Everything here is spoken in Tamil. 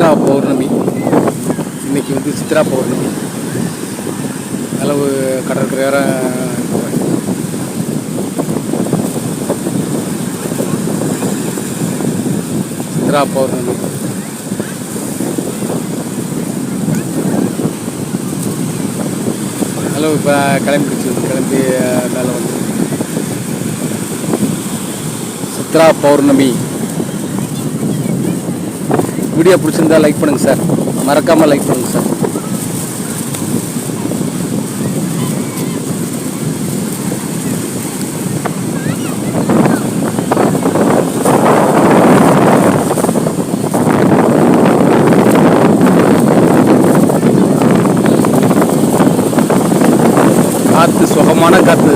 சித்ரா பௌர்ணமி. இன்னைக்கு வந்து சித்ரா பௌர்ணமி. அளவு கடற்கரையோரம் சித்ரா பௌர்ணமி. அளவு இப்போ கிளம்பிடுச்சு. கிளம்பி மேலே வந்து. சித்ரா பௌர்ணமி. வீடியோ பிடிச்சிருந்தா லைக் பண்ணுங்கள் சார் மறக்காமல் லைக் பண்ணுங்கள் சார் காற்று சுகமான காற்று